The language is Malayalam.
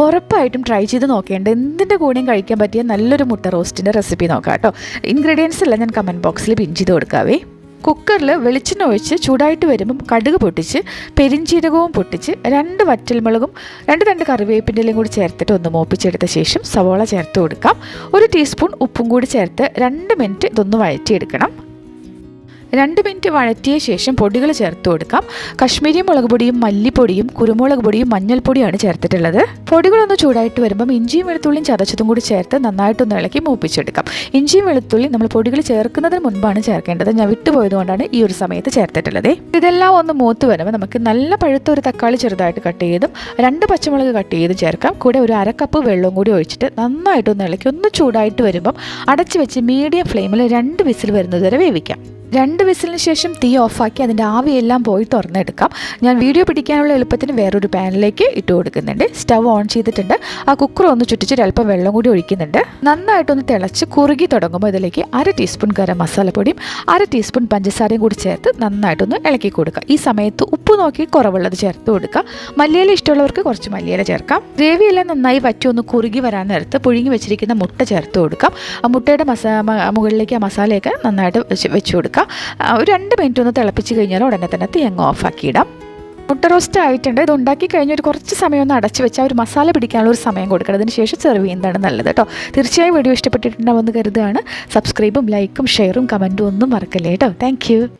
ഉറപ്പായിട്ടും ട്രൈ ചെയ്ത് നോക്കേണ്ട എന്തിന്റെ കൂടെയും കഴിക്കാൻ പറ്റിയ നല്ലൊരു മുട്ട റോസ്റ്റിന്റെ റെസിപ്പി നോക്കാം കേട്ടോ. ഇൻഗ്രീഡിയൻസ് എല്ലാം ഞാൻ കമന്റ് ബോക്സിൽ പിൻ ചെയ്ത് കൊടുക്കാവേ. കുക്കറിൽ വെളിച്ചെണ്ണ ഒഴിച്ച് ചൂടായിട്ട് വരുമ്പം കടുക് പൊട്ടിച്ച് പെരിഞ്ചീരകവും പൊട്ടിച്ച് രണ്ട് വറ്റൽമുളകും രണ്ട് രണ്ട് കറിവേപ്പിന്റെ ഇലയും കൂടി ചേർത്തിട്ട് ഒന്ന് മോപ്പിച്ചെടുത്ത ശേഷം സവോള ചേർത്ത് കൊടുക്കാം. ഒരു ടീസ്പൂൺ ഉപ്പും കൂടി ചേർത്ത് രണ്ട് മിനിറ്റ് ഇതൊന്ന് വഴറ്റിയെടുക്കണം. രണ്ട് മിനിറ്റ് വഴറ്റിയ ശേഷം പൊടികൾ ചേർത്ത് കൊടുക്കാം. കശ്മീരി മുളക് പൊടിയും മല്ലിപ്പൊടിയും കുരുമുളക് പൊടിയും മഞ്ഞൾപ്പൊടിയാണ് ചേർത്തിട്ടുള്ളത്. പൊടികളൊന്ന് ചൂടായിട്ട് വരുമ്പം ഇഞ്ചിയും വെളുത്തുള്ളിയും ചതച്ചതും കൂടി ചേർത്ത് നന്നായിട്ടൊന്ന് ഇളക്കി മൂപ്പിച്ചെടുക്കാം. ഇഞ്ചിയും വെളുത്തുള്ളി നമ്മൾ പൊടികൾ ചേർക്കുന്നതിന് മുൻപാണ് ചേർക്കേണ്ടത്. ഞാൻ വിട്ടുപോയതുകൊണ്ടാണ് ഈ ഒരു സമയത്ത് ചേർത്തിട്ടുള്ളത്. ഇതെല്ലാം ഒന്ന് മൂത്ത് വരുമ്പോൾ നമുക്ക് നല്ല പഴുത്ത ഒരു തക്കാളി ചെറുതായിട്ട് കട്ട് ചെയ്തും രണ്ട് പച്ചമുളക് കട്ട് ചെയ്ത് ചേർക്കാം. കൂടെ ഒരു അരക്കപ്പ് വെള്ളവും കൂടി ഒഴിച്ചിട്ട് നന്നായിട്ടൊന്ന് ഇളക്കി ഒന്ന് ചൂടായിട്ട് വരുമ്പം അടച്ചു വെച്ച് മീഡിയം ഫ്ലെയിമിൽ രണ്ട് വിസിൽ വരുന്നത് വരെ വേവിക്കാം. രണ്ട് വിസിലിന് ശേഷം തീ ഓഫാക്കി അതിന്റെ ആവിയെല്ലാം പോയി തുറന്നെടുക്കാം. ഞാൻ വീഡിയോ പിടിക്കാനുള്ള എളുപ്പത്തിന് വേറൊരു പാനിലേക്ക് ഇട്ട് കൊടുക്കുന്നുണ്ട്. സ്റ്റവ് ഓൺ ചെയ്തിട്ടുണ്ട്. ആ കുക്കർ ഒന്ന് ചുറ്റിച്ചിട്ട് അല്പം വെള്ളം കൂടി ഒഴിക്കുന്നുണ്ട്. നന്നായിട്ടൊന്ന് തിളച്ച് കുറുകി തുടങ്ങുമ്പോൾ ഇതിലേക്ക് അര ടീസ്പൂൺ ഗരം മസാലപ്പൊടിയും അര ടീസ്പൂൺ പഞ്ചസാരയും കൂടി ചേർത്ത് നന്നായിട്ടൊന്ന് ഇളക്കി കൊടുക്കുക. ഈ സമയത്ത് ഉപ്പ് നോക്കി കുറവുള്ളത് ചേർത്ത് കൊടുക്കുക. മല്ലിയില ഇഷ്ടമുള്ളവർക്ക് കുറച്ച് മല്ലിയില ചേർക്കാം. ഗ്രേവിയെല്ലാം നന്നായി വറ്റി ഒന്ന് കുറുകി വരാൻ നേരത്ത് പുഴുങ്ങി വെച്ചിരിക്കുന്ന മുട്ട ചേർത്ത് കൊടുക്കാം. ആ മുട്ടയുടെ മസാ മുകളിലേക്ക് ആ മസാലയൊക്കെ നന്നായിട്ട് വെച്ച് വെച്ച് കൊടുക്കാം. ആ, ഒരു രണ്ട് മിനിറ്റ് ഒന്ന് തിളപ്പിച്ച് കഴിഞ്ഞാൽ ഉടനെ തന്നെ തേങ്ങ ഓഫാക്കിയിടാം. മുട്ട റോസ്റ്റ് ആയിട്ടുണ്ട്. ഇത് ഉണ്ടാക്കി കഴിഞ്ഞ് ഒരു കുറച്ച് സമയം ഒന്ന് അടച്ച് വെച്ചാൽ ഒരു മസാല പിടിക്കാനുള്ള ഒരു സമയം കൊടുക്കണം. അതിന് ശേഷം സെർവ് ചെയ്യുന്നതാണ് നല്ലത് കേട്ടോ. തീർച്ചയായും വീഡിയോ ഇഷ്ടപ്പെട്ടിട്ടുണ്ടാവുമെന്ന് കരുതുകയാണ്. സബ്സ്ക്രൈബും ലൈക്കും ഷെയറും കമന്റും ഒന്നും മറക്കല്ലേ കേട്ടോ. താങ്ക്